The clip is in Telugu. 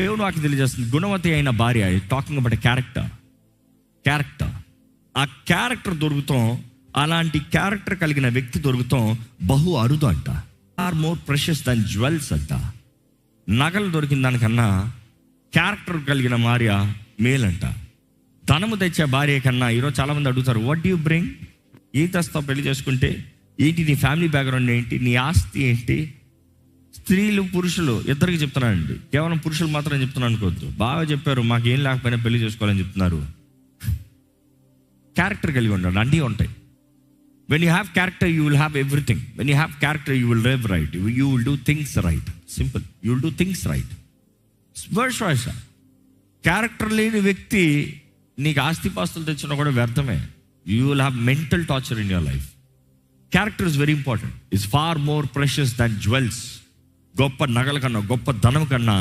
దేవుడు వాకి తెలియజేస్తుంది. గుణవతి అయిన భార్య టాకింగ్ అబౌట్ క్యారెక్టర్ క్యారెక్టర్ ఆ క్యారెక్టర్ దొరుకుతాం అలాంటి క్యారెక్టర్ కలిగిన వ్యక్తి దొరుకుతాం బహు అరుదు అంట. Are more precious than jewels అంట. నగలు దొరికిన దానికన్నా క్యారెక్టర్ కలిగిన భార్య మేలంట. ధనము తెచ్చే భార్య కన్నా ఈరోజు చాలామంది అడుగుతారు వాట్ యూ బ్రింగ్ ఈ తెస్తావు పెళ్ళి చేసుకుంటే ఏంటి నీ ఫ్యామిలీ బ్యాక్గ్రౌండ్ ఏంటి? నీ ఆస్తి ఏంటి? స్త్రీలు పురుషులు ఇద్దరికి చెప్తున్నానండి కేవలం పురుషులు మాత్రం చెప్తున్నాను అనుకోవద్దు. బాగా చెప్పారు మాకు ఏం లేకపోయినా పెళ్ళి చేసుకోవాలని చెప్తున్నారు. క్యారెక్టర్ కలిగి ఉండండి అన్నీ ఉంటాయి. When you have character you will have everything when you have character you will live right you will do things right simple you will do things right Varsha character లేని వ్యక్తి నీకు ఆస్తిపాస్తులు తెచ్చినా కూడా వ్యర్థమే. You will have mental torture in your life character is very important is far more precious than jewels గొప్ప నగల కన్నా గొప్ప ధనం కన్నా